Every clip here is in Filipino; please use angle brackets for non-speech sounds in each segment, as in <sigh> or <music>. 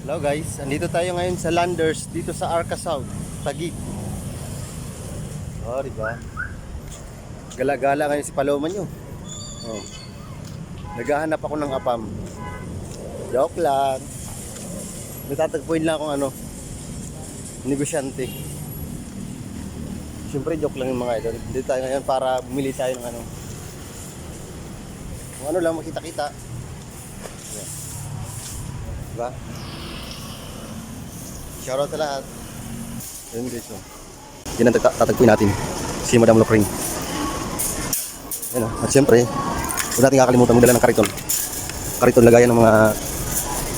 Hello guys, andito tayo ngayon sa Landers dito sa Arca South, Taguig. Oh, di ba? Gala-gala ngayon si Paloma nyo. Oh. Naghahanap ako ng apam. Joke lang. Natatagpuin lang akong ano, negosyante. Siyempre joke lang yung mga idol. Dito tayo ngayon para bumili tayo ng ano. Kung ano lang makita-kita. Yan. Diba? Shoutout sa lahat. Yun guys. Yan ang tata- tatagpuin natin. Si Madam Locring. Yan oh. At siyempre, huwag natin kakalimutan magdala ng kariton. Kariton lagayan ng mga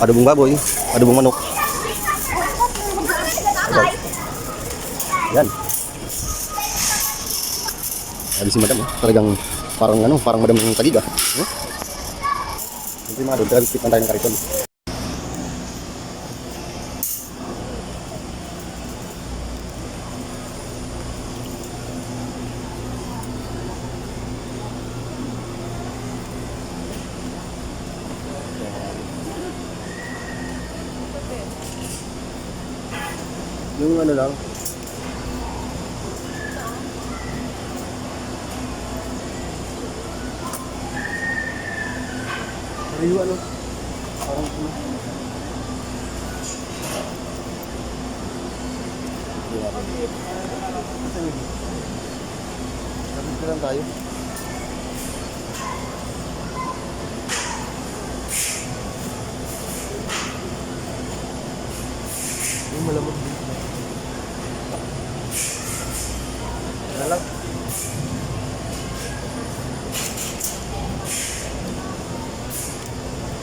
adobong baboy, adobong manok. Yan. Sabi si Madam, talagang parang ano, parang Madam ng Tagiga. Hmm? Siyempre mga doon, talagang tayo ng kariton. Yung ano lang. Pero yung ano, parang ano. Kapit ko lang tayo. Yung malamot dito. Wala lang. Deep.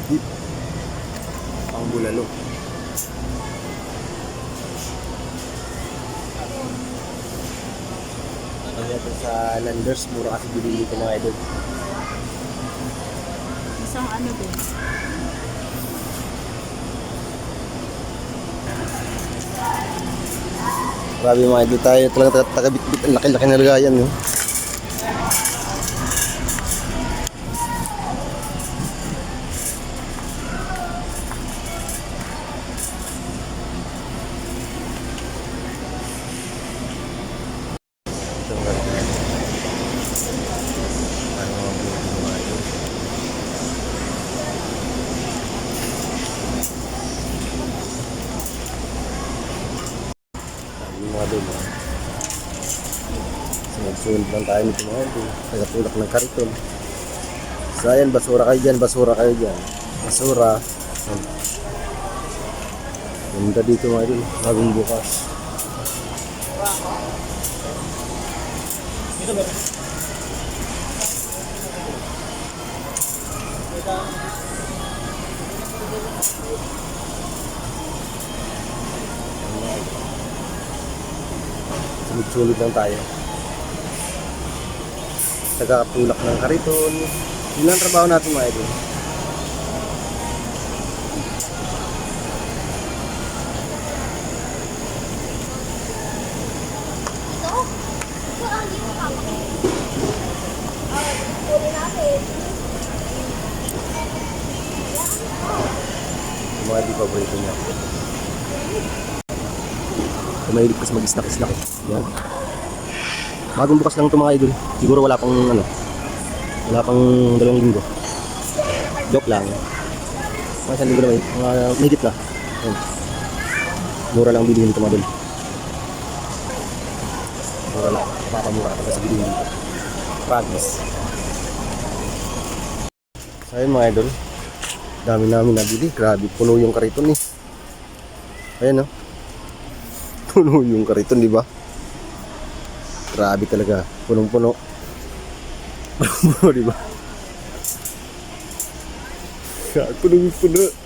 Pang bulalo. Kaya ito sa Landers, mura kasi bilhin dito mga idol. Isang ano din. Grabe mga idol tayo. Talagang taga-bit-bit. Ang laki-laki na lagayan. No? Yung mga doon, ah. Sunod-sunod lang tayo nito mga doon. Nagapulak ng kariton. So ayan, basura kayo dyan, basura kayo dyan. Basura. Ganda dito mga doon, bagong bukas. Sunod-sunod lang tayo. Tagapulak ng kariton. Yun ang trabaho natin mga idol. Mga di paborito niya. Kung mahilig kasi mag-snack-snack. Yan. Bagong bukas lang ito mga idol. Siguro wala pang ano. Wala pang dalawang linggo. Joke lang. Mga isang linggo na may. Mga mahigit na. Yan. Mura lang bilhin dito mga idol. Mura lang. Pakamura kapag sa bilhin dito. Promise. So ayun mga idol. Dami namin nabili. Grabe. Puno yung kariton eh. Ayan oh. Puno yung kariton, di ba? Grabe talaga. Punong-puno. Punong-puno, <laughs> di ba? Punong-puno.